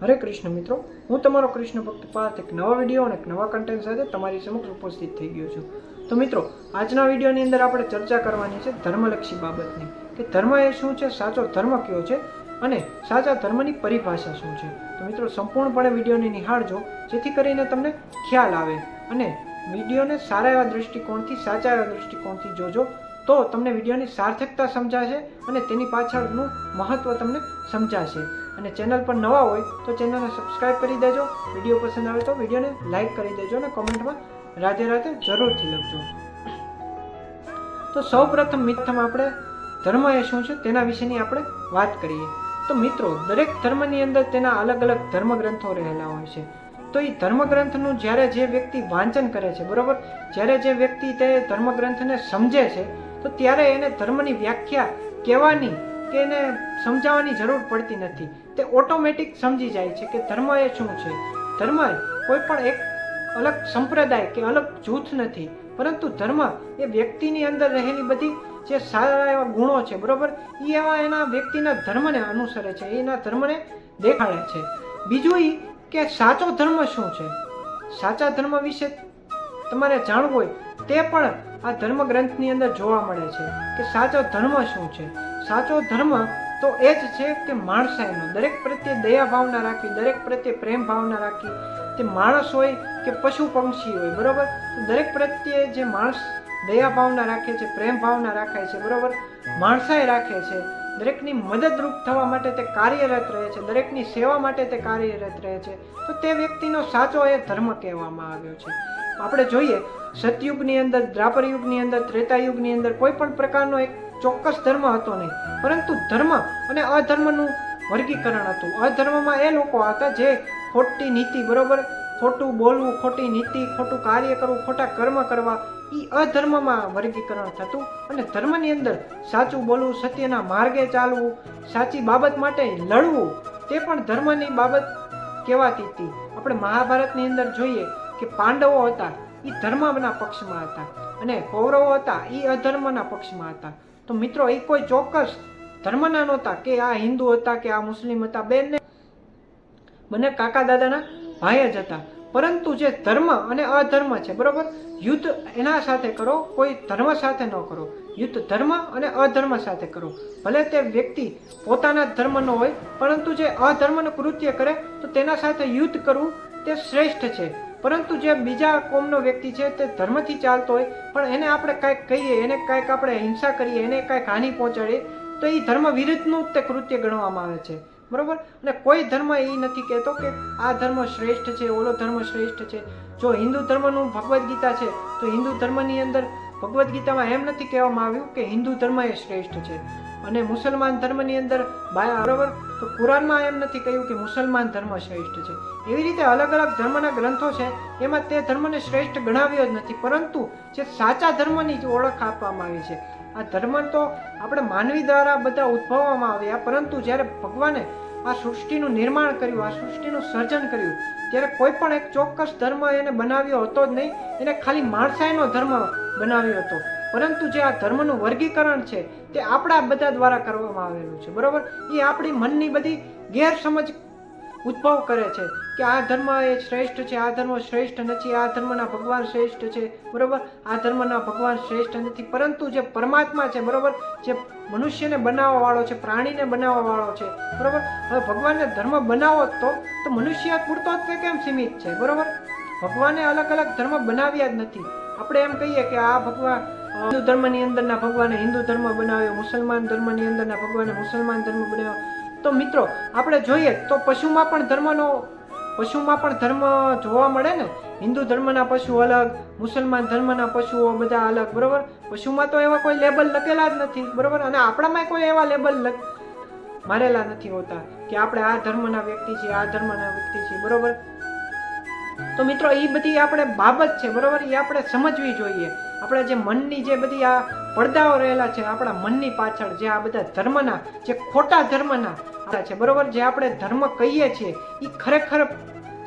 હરે કૃષ્ણ મિત્રો, હું તમારો કૃષ્ણ ભક્ત પાર્થ એક નવા વીડિયો અને એક નવા કન્ટેન્ટ સાથે તમારી સમક્ષ ઉપસ્થિત થઈ ગયો છું. તો મિત્રો, આજના વિડીયોની અંદર આપણે ચર્ચા કરવાની છે ધર્મલક્ષી બાબતની, કે ધર્મ એ શું છે, સાચો ધર્મ કયો છે અને સાચા ધર્મની પરિભાષા શું છે. તો મિત્રો, સંપૂર્ણપણે વિડીયોને નિહાળજો, જેથી કરીને તમને ખ્યાલ આવે અને વિડીયોને સારા એવા દૃષ્ટિકોણથી સાચા એવા દૃષ્ટિકોણથી જોજો, તો તમને વિડીયોની સાર્થકતા સમજાશે અને તેની પાછળનું મહત્ત્વ તમને સમજાશે. અને ચેનલ પર નવા હોય તો ચેનલને સબસ્ક્રાઈબ કરી દેજો. વીડિયો પસંદ આવે તો વિડીયોને લાઈક કરી દેજો અને કોમેન્ટમાં રાધે રાધે જરૂરથી લખજો. તો સૌ પ્રથમ મિથમ આપણે ધર્મ એ શું છે તેના વિશેની આપણે વાત કરીએ. તો મિત્રો, દરેક ધર્મની અંદર તેના અલગ અલગ ધર્મગ્રંથો રહેલા હોય છે. તો એ ધર્મગ્રંથનું જ્યારે જે વ્યક્તિ વાંચન કરે છે, બરાબર? જ્યારે જે વ્યક્તિ તે ધર્મગ્રંથને સમજે છે, તો ત્યારે એને ધર્મની વ્યાખ્યા કહેવાની કે એને સમજાવવાની જરૂર પડતી નથી. તે ઓટોમેટિક સમજી જાય છે કે ધર્મ એ શું છે. ધર્મ કોઈ પણ એક અલગ સંપ્રદાય કે અલગ જૂથ નથી, પરંતુ ધર્મ એ વ્યક્તિની અંદર રહેલી બધી જે સારા એવા ગુણો છે, બરોબર? એ એવા એના વ્યક્તિના ધર્મને અનુસરે છે એના ધર્મને દેખાડે છે. બીજું એ કે સાચો ધર્મ શું છે? સાચા ધર્મ વિશે તમારે જાણવું હોય તે પણ આ ધર્મ ગ્રંથની અંદર જોવા મળે છે કે સાચો ધર્મ શું છે? સાચો ધર્મ તો એ જ છે કે માણસાઈનો, દરેક પ્રત્યે દયા ભાવના રાખવી દરેક પ્રત્યે પ્રેમ ભાવના રાખવી તે માણસ હોય કે પશુ પક્ષી હોય, બરોબર? દરેક પ્રત્યે જે માણસ દયા ભાવના રાખે છે, પ્રેમ ભાવના રાખે છે, બરોબર? માણસાઈ રાખે છે. દરેકની મદદરૂપ થવા માટે તે કાર્યરત રહે છે, દરેકની સેવા માટે તે કાર્યરત રહે છે. તો તે વ્યક્તિનો સાચો એ ધર્મ કહેવામાં આવ્યો છે. આપણે જોઈએ, સતયુગની અંદર દ્વાપર યુગની અંદર ત્રેતા યુગની અંદર કોઈ પણ પ્રકારનો એક ચોક્કસ ધર્મ હતો નહીં. પરંતુ ધર્મ અને અધર્મનું વર્ગીકરણ હતું. અધર્મમાં એ લોકો હતા જે ખોટી નીતિ, બરોબર? ખોટું બોલવું, ખોટી નીતિ, ખોટું કાર્ય કરવું, ખોટા કર્મ કરવા એ અધર્મમાં વર્ગીકરણ થતું અને ધર્મની અંદર સાચું બોલવું, સત્યના માર્ગે ચાલવું, સાચી બાબત માટે લડવું, તે પણ ધર્મની બાબત કહેવાતી હતી. આપણે મહાભારતની અંદર જોઈએ કે પાંડવો હતા એ ધર્મના પક્ષમાં હતા અને કૌરવો હતા એ અધર્મના પક્ષમાં હતા. તો મિત્રો, એ કોઈ ચોક્કસ ધર્મના નહોતા કે આ હિન્દુ હતા કે આ મુસ્લિમ હતા, બેનને બંને કાકા દાદાના ભાઈ જ હતા. પરંતુ જે ધર્મ અને અધર્મ છે, બરોબર? યુદ્ધ એના સાથે કરો, કોઈ ધર્મ સાથે ન કરો. યુદ્ધ ધર્મ અને અધર્મ સાથે કરો. ભલે તે વ્યક્તિ પોતાના ધર્મનો હોય, પરંતુ જે અધર્મનું કૃત્ય કરે, તો તેના સાથે યુદ્ધ કરવું તે શ્રેષ્ઠ છે. પરંતુ જે બીજા કોમનો વ્યક્તિ છે તે ધર્મથી ચાલતો હોય, પણ એને આપણે કાંઈક કહીએ, એને કાંઈક આપણે હિંસા કરીએ, એને કાંઈક હાનિ પહોંચાડીએ, તો એ ધર્મ વિરુદ્ધનું તે કૃત્ય ગણવામાં આવે છે. બરોબર? અને કોઈ ધર્મ એ નથી કહેતો કે આ ધર્મ શ્રેષ્ઠ છે, ઓલો ધર્મ શ્રેષ્ઠ છે. જો હિન્દુ ધર્મનું ભગવદ્ ગીતા છે, તો હિન્દુ ધર્મની અંદર ભગવદ્ ગીતામાં એમ નથી કહેવામાં આવ્યું કે હિન્દુ ધર્મ એ શ્રેષ્ઠ છે. અને મુસલમાન ધર્મની અંદર બરાબર? તો કુરાનમાં એમ નથી કહ્યું કે મુસલમાન ધર્મ શ્રેષ્ઠ છે. એવી રીતે અલગ અલગ ધર્મના ગ્રંથો છે, એમાં તે ધર્મને શ્રેષ્ઠ ગણાવ્યો જ નથી. પરંતુ જે સાચા ધર્મની જ ઓળખ આપવામાં આવી છે. આ ધર્મ તો આપણે માનવી દ્વારા બધા ઉદ્ભવવામાં આવ્યા, પરંતુ જ્યારે ભગવાને આ સૃષ્ટિનું નિર્માણ કર્યું, આ સૃષ્ટિનું સર્જન કર્યું, ત્યારે કોઈ પણ એક ચોક્કસ ધર્મ એને બનાવ્યો હતો જ નહીં. એને ખાલી માણસાઈનો ધર્મ બનાવ્યો હતો. પરંતુ જે આ ધર્મનું વર્ગીકરણ છે તે આપણા બધા દ્વારા કરવામાં આવેલું છે, બરોબર? એ આપણી મનની બધી ગેરસમજ ઉદ્ભવ કરે છે કે આ ધર્મ એ શ્રેષ્ઠ છે, આ ધર્મ શ્રેષ્ઠ નથી, આ ધર્મના ભગવાન શ્રેષ્ઠ છે, બરોબર? આ ધર્મના ભગવાન શ્રેષ્ઠ નથી, પરંતુ જે પરમાત્મા છે, બરોબર? જે મનુષ્યને બનાવવા વાળો છે, પ્રાણીને બનાવવા વાળો છે, બરોબર? હવે ભગવાનને ધર્મ બનાવો તો તો મનુષ્ય પૂરતો જ કેમ સીમિત છે, બરોબર? ભગવાને અલગ અલગ ધર્મ બનાવ્યા જ નથી. આપણે એમ કહીએ કે આ ભગવાન હિન્દુ ધર્મની અંદરના ભગવાને હિન્દુ ધર્મ બનાવ્યો, મુસલમાન ધર્મની અંદરના ભગવાને મુસલમાન ધર્મ બનાવ્યો. તો મિત્રો, આપણે જોઈએ તો પશુમાં પણ ધર્મનો, પશુમાં પણ ધર્મ જોવા મળે ને? હિન્દુ ધર્મના પશુ અલગ, મુસલમાન ધર્મના પશુઓ બધા અલગ, બરોબર? પશુમાં તો એવા કોઈ લેબલ લખેલા જ નથી, બરોબર? અને આપણામાં કોઈ એવા લેબલ મારેલા નથી હોતા કે આપણે આ ધર્મના વ્યક્તિ છીએ, આ ધર્મના વ્યક્તિ છીએ, બરોબર? તો મિત્રો એ બધી આપણે બાબત છે, બરોબર? એ આપણે સમજવી જોઈએ. આપણા જે મનની જે બધી આ પડદાઓ રહેલા છે, આપણા મનની પાછળ જે આ બધા ધર્મના, જે ખોટા ધર્મના છે, બરોબર? જે આપણે ધર્મ કહીએ છીએ એ ખરેખર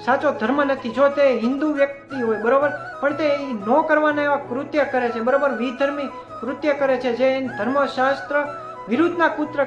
સાચો ધર્મ નથી. જો તે હિન્દુ વ્યક્તિ હોય, બરોબર? પણ તે એ ન કરવાના એવા કૃત્ય કરે છે, બરોબર? વિધર્મી કૃત્ય કરે છે, જે ધર્મશાસ્ત્ર વિરુદ્ધના કુત્ર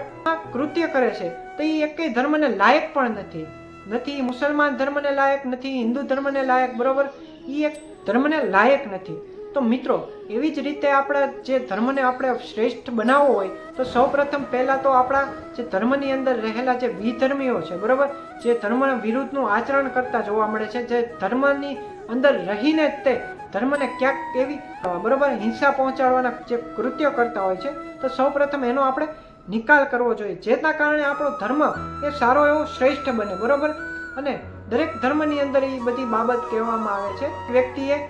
કૃત્ય કરે છે, તો એ એકેય ધર્મને લાયક પણ નથી. નથી મુસલમાન ધર્મને લાયક, નથી હિન્દુ ધર્મને લાયક, બરોબર? એ એક ધર્મને લાયક નથી. તો મિત્રો, એવી જ રીતે આપણા જે ધર્મને આપણે શ્રેષ્ઠ બનાવવો હોય, તો સૌપ્રથમ પહેલાં તો આપણા જે ધર્મની અંદર રહેલા જે વિધર્મીઓ છે, બરાબર? જે ધર્મ વિરુદ્ધનું આચરણ કરતા જોવા મળે છે, જે ધર્મની અંદર રહીને જ તે ધર્મને ક્યાંક એવી બરાબર, હિંસા પહોંચાડવાના જે કૃત્યો કરતા હોય છે, તો સૌપ્રથમ એનો આપણે નિકાલ કરવો જોઈએ. જેના કારણે આપણો ધર્મ એ સારો એવો શ્રેષ્ઠ બને, બરાબર? અને દરેક ધર્મની અંદર એ બધી બાબત કહેવામાં આવે છે. વ્યક્તિએ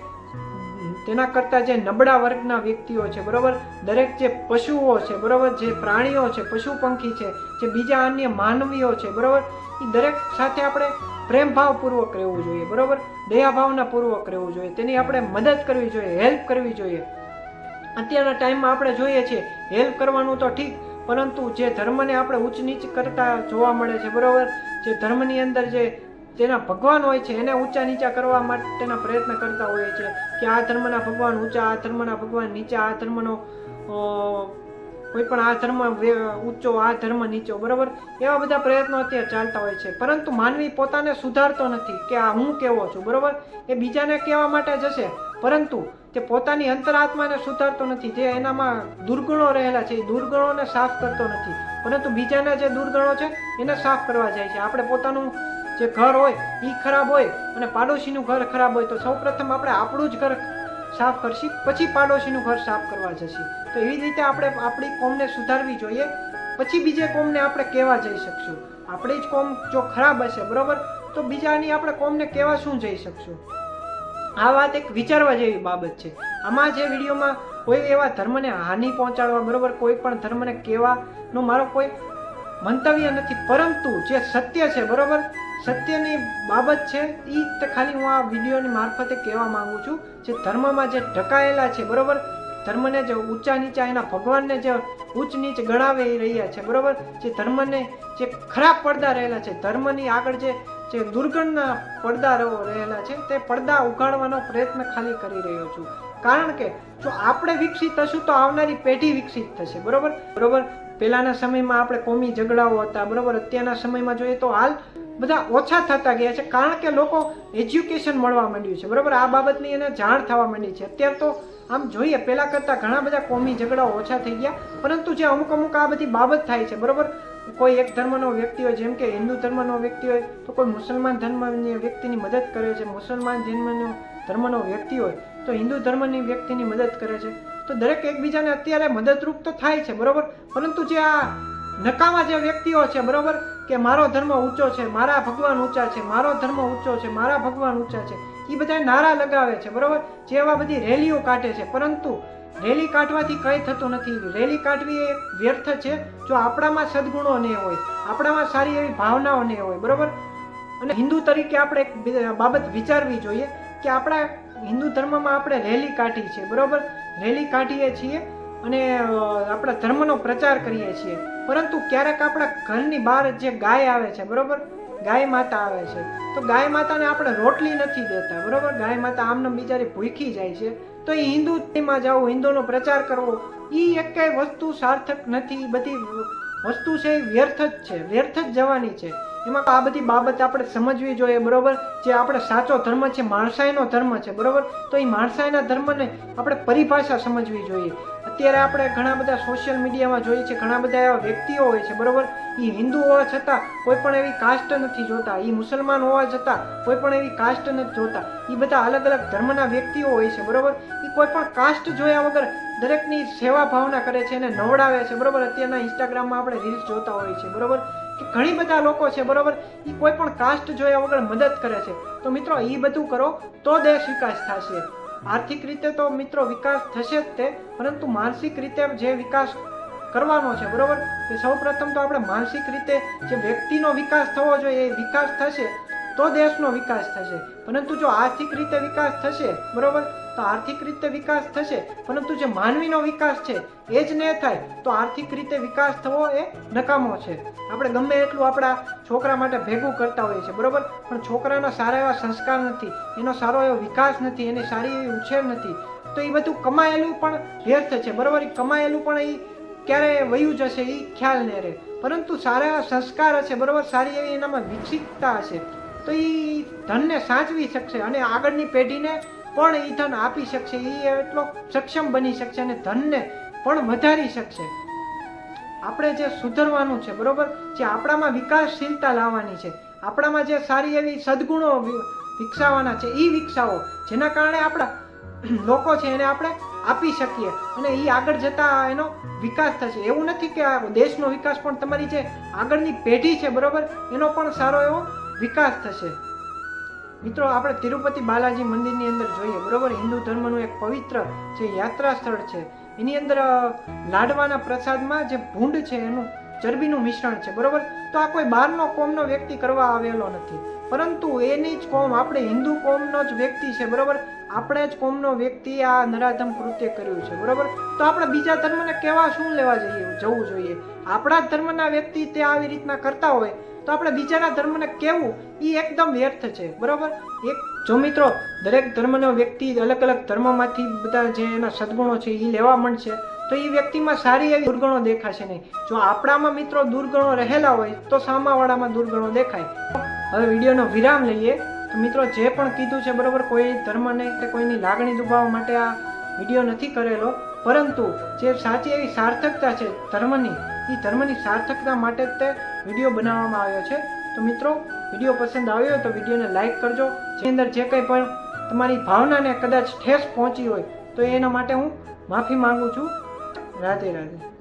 તેના કરતાં જે નબળા વર્ગના વ્યક્તિઓ છે, બરોબર? દરેક જે પશુઓ છે, બરોબર? જે પ્રાણીઓ છે, પશુ પંખી છે, જે બીજા અન્ય માનવીઓ છે, બરોબર? એ દરેક સાથે આપણે પ્રેમભાવપૂર્વક રહેવું જોઈએ, બરોબર? દયાભાવના પૂર્વક રહેવું જોઈએ. તેની આપણે મદદ કરવી જોઈએ, હેલ્પ કરવી જોઈએ. અત્યારના ટાઈમમાં આપણે જોઈએ છીએ, હેલ્પ કરવાનું તો ઠીક, પરંતુ જે ધર્મને આપણે ઊંચ નીચ કરતા જોવા મળે છે, બરોબર? જે ધર્મની અંદર જે તેના ભગવાન હોય છે, એને ઊંચા નીચા કરવા માટેના પ્રયત્ન કરતા હોય છે કે આ ધર્મના ભગવાન ઊંચા, આ ધર્મના ભગવાન નીચા, આ ધર્મનો કોઈ પણ આ ધર્મ ઊંચો, આ ધર્મ નીચો, બરાબર? એવા બધા પ્રયત્નો અત્યારે ચાલતા હોય છે. પરંતુ માનવી પોતાને સુધારતો નથી કે આ હું કેવો છું, બરાબર? એ બીજાને કહેવા માટે જશે પરંતુ તે પોતાની અંતરાત્માને સુધારતો નથી, જે એનામાં દુર્ગુણો રહેલા છે, એ દુર્ગુણોને સાફ કરતો નથી. પરંતુ બીજાના જે દુર્ગુણો છે, એને સાફ કરવા જાય છે. આપણે પોતાનું જે ઘર હોય એ ખરાબ હોય અને પાડોશીનું ઘર ખરાબ હોય તો સૌપ્રથમ આપણે આપણું જ ઘર સાફ કરશી, પછી પાડોશીનું ઘર સાફ કરવા જશી. તો એવી રીતે આપણે આપણી કોમને સુધારવી જોઈએ, પછી બીજે કોમને આપણે કહેવા જઈ શકશું? આપણી જ કોમ જો ખરાબ હશે, બરોબર? તો બીજાની આપણે કોમને કહેવા શું જઈ શકશું? આ વાત એક વિચારવા જેવી બાબત છે. આમાં જે વિડીયોમાં કોઈ એવા ધર્મને હાનિ પહોંચાડવા, બરોબર? કોઈ પણ ધર્મને કહેવાનો મારો કોઈ મંતવ્ય નથી. પરંતુ જે સત્ય છે, બરોબર? સત્યની બાબત છે એ ખાલી હું આ વિડીયોની મારફતે કહેવા માંગુ છું જે ધર્મમાં જે ઢકાયેલા છે, બરોબર? ધર્મને જે ઊંચા નીચા, એના ભગવાનને જે ઊંચ નીચ ગણાવી રહ્યા છે, બરોબર? જે ધર્મને જે ખરાબ પડદા રહેલા છે, ધર્મની આગળ જે જે દુર્ગણના પડદા રહેલા છે, તે પડદા ઉગાડવાનો પ્રયત્ન ખાલી કરી રહ્યો છું. કારણ કે જો આપણે વિકસિત થશું તો આવનારી પેઢી વિકસિત થશે, બરોબર? બરોબર? પહેલાના સમયમાં આપણે કોમી ઝઘડાઓ હતા, બરોબર? અત્યારના સમયમાં જોઈએ તો હાલ બધા ઓછા થતા ગયા છે. કારણ કે લોકો એજ્યુકેશન મળવા માંડ્યું છે. બરાબર? આ બાબતની એને જાણ થવા માંડી છે. અત્યારે તો આમ જોઈએ, પહેલાં કરતાં ઘણા બધા કોમી ઝઘડાઓ ઓછા થઈ ગયા. પરંતુ જે અમુક અમુક આ બધી બાબત થાય છે, બરાબર? કોઈ એક ધર્મનો વ્યક્તિ હોય, જેમ કે હિન્દુ ધર્મનો વ્યક્તિ હોય, તો કોઈ મુસલમાન ધર્મની વ્યક્તિની મદદ કરે છે. મુસલમાન ધર્મનો ધર્મનો વ્યક્તિ હોય, તો હિન્દુ ધર્મની વ્યક્તિની મદદ કરે છે. તો દરેક એકબીજાને અત્યારે મદદરૂપ તો થાય છે, બરાબર? પરંતુ જે આ નકામા જે વ્યક્તિઓ છે, બરોબર? કે મારો ધર્મ ઊંચો છે, મારા ભગવાન ઊંચા છે, મારો ધર્મ ઊંચો છે, મારા ભગવાન ઊંચા છે. એ બધા નારા લગાવે છે, બરોબર? જે એવા બધી રેલીઓ કાઢે છે, પરંતુ રેલી કાઢવાથી કંઈ થતું નથી. રેલી કાઢવી એ વ્યર્થ છે, જો આપણામાં સદગુણો નહીં હોય, આપણામાં સારી એવી ભાવનાઓ નહીં હોય, બરોબર? અને હિન્દુ તરીકે આપણે બાબત વિચારવી જોઈએ કે આપણા હિન્દુ ધર્મમાં આપણે રેલી કાઢી છે, બરોબર? રેલી કાઢીએ છીએ અને આપણા ધર્મનો પ્રચાર કરીએ છીએ. પરંતુ ક્યારેક આપણા ઘરની બહાર જે ગાય આવે છે, બરોબર? ગાય માતા આવે છે. તો ગાય માતાને આપણે રોટલી નથી દેતા, બરોબર? ગાય માતા આમને બિચારી ભૂખી જાય છે. તો એ હિન્દુમાં જવું હિન્દુનો પ્રચાર કરવો એ એક વસ્તુ સાર્થક નથી બધી વસ્તુ છે એ વ્યર્થ જ છે, વ્યર્થ જ જવાની છે. એમાં આ બધી બાબત આપણે સમજવી જોઈએ, બરોબર? જે આપણે સાચો ધર્મ છે, માણસાઈનો ધર્મ છે, બરોબર? તો એ માણસાઈના ધર્મને આપણે પરિભાષા સમજવી જોઈએ. અત્યારે આપણે ઘણા બધા સોશિયલ મીડિયામાં જોઈએ છે ઘણા બધા એવા વ્યક્તિઓ હોય છે, બરોબર? એ હિન્દુ હોવા છતાં કોઈ પણ એવી કાસ્ટ નથી જોતા. એ મુસલમાન હોવા છતાં કોઈ પણ એવી કાસ્ટ નથી જોતા. એ બધા અલગ અલગ ધર્મના વ્યક્તિઓ હોય છે, બરોબર? એ કોઈ પણ કાસ્ટ જોયા વગર દરેકની સેવા ભાવના કરે છે અને નવડાવે છે, બરોબર? અત્યારના ઇન્સ્ટાગ્રામમાં આપણે રીલ્સ જોતા હોઈએ છીએ, બરોબર? કે ઘણી બધા લોકો છે, બરોબર? એ કોઈ પણ કાસ્ટ જોયા વગર મદદ કરે છે. તો મિત્રો એ બધું કરો તો દેશ વિકાસ થશે. આર્થિક રીતે તો મિત્રો વિકાસ થશે જ તે, પરંતુ માનસિક રીતે જે વિકાસ કરવાનો છે, બરોબર? તે સૌ તો આપણે માનસિક રીતે જે વ્યક્તિનો વિકાસ થવો જોઈએ, એ વિકાસ થશે. તો દેશનો વિકાસ થશે. પરંતુ જો આર્થિક રીતે વિકાસ થશે, બરોબર? તો આર્થિક રીતે વિકાસ થશે, પરંતુ જે માનવીનો વિકાસ છે, એ જ ન થાય, તો આર્થિક રીતે વિકાસ થવો એ નકામો છે. આપણે ગમે એટલું આપણા છોકરા માટે ભેગું કરતા હોઈએ છીએ, બરોબર? પણ છોકરાના સારા એવા સંસ્કાર નથી, એનો સારો એવો વિકાસ નથી, એની સારી એવી ઉછેર નથી, તો એ બધું કમાયેલું પણ વ્યર્થ છે, બરોબર? એ કમાયેલું પણ એ ક્યારે વયું જશે એ ખ્યાલ ન રહે. પરંતુ સારા એવા સંસ્કાર હશે, બરોબર? સારી એવી એનામાં વિકસિતતા હશે. તો એ ધનને સાચવી શકશે અને આગળની પેઢીને પણ એ ધન આપી શકશે. એ એટલો સક્ષમ બની શકશે અને ધનને પણ વધારી શકશે. આપણે જે સુધરવાનું છે, બરોબર? જે આપણામાં વિકાસશીલતા લાવવાની છે, આપણામાં જે સારી એવી સદગુણો વિકસાવવાના છે એ વિકસાવો. જેના કારણે આપણા લોકો છે એને આપણે આપી શકીએ અને એ આગળ જતા એનો વિકાસ થશે. એવું નથી કે આ દેશનો વિકાસ પણ તમારી જે આગળની પેઢી છે, બરોબર? એનો પણ સારો એવો વિકાસ થશે. મિત્રો, આપણે તિરુપતિ બાલાજી મંદિરની અંદર જોઈએ, બરોબર? હિન્દુ ધર્મનું એક પવિત્ર જે યાત્રા સ્થળ છે, એની અંદર લાડવાના પ્રસાદમાં જે ભૂંડ છે, એનું ચરબીનું મિશ્રણ છે, બરોબર? તો આ કોઈ બહારનો કોમનો વ્યક્તિ કરવા આવેલો નથી. પરંતુ એની જ કોમ આપણે હિન્દુ કોમનો જ વ્યક્તિ છે, બરોબર? આપણે જ કોમનો વ્યક્તિ આ નરાધમ કૃત્ય કર્યું છે, બરોબર? તો આપણે બીજા ધર્મને કેવા શું લેવા જઈએ, જવું જોઈએ? આપણા ધર્મના વ્યક્તિ તે આવી રીતના કરતા હોય તો આપણે બીજાના ધર્મને કેવું? એ એકદમ વ્યર્થ છે, બરાબર? એક જો મિત્રો, દરેક ધર્મનો વ્યક્તિ અલગ અલગ ધર્મમાંથી બધા જે એના સદગુણો છે એ લેવા માંડશે, તો એ વ્યક્તિમાં સારી એવી દુર્ગણો દેખાશે નહીં. જો આપણામાં મિત્રો દુર્ગણો રહેલા હોય, તો સામાવાળામાં દુર્ગણો દેખાય. હવે વિડીયોનો વિરામ લઈએ. તો મિત્રો, જે પણ કીધું છે, બરાબર, કોઈ ધર્મને કે કોઈની લાગણી દુભાવવા માટે આ વીડિયો નથી કરેલો, પરંતુ જે સાચી એવી સાર્થકતા છે ધર્મની એ ધર્મની સાર્થકતા માટે જ તે વીડિયો બનાવવામાં આવ્યો છે. તો મિત્રો, વીડિયો પસંદ આવ્યો હોય તો વિડીયોને લાઇક કરજો. જેની અંદર જે કંઈ પણ તમારી ભાવનાને કદાચ ઠેસ પહોંચી હોય, તો એના માટે હું માફી માંગુ છું. રાધે રાધે.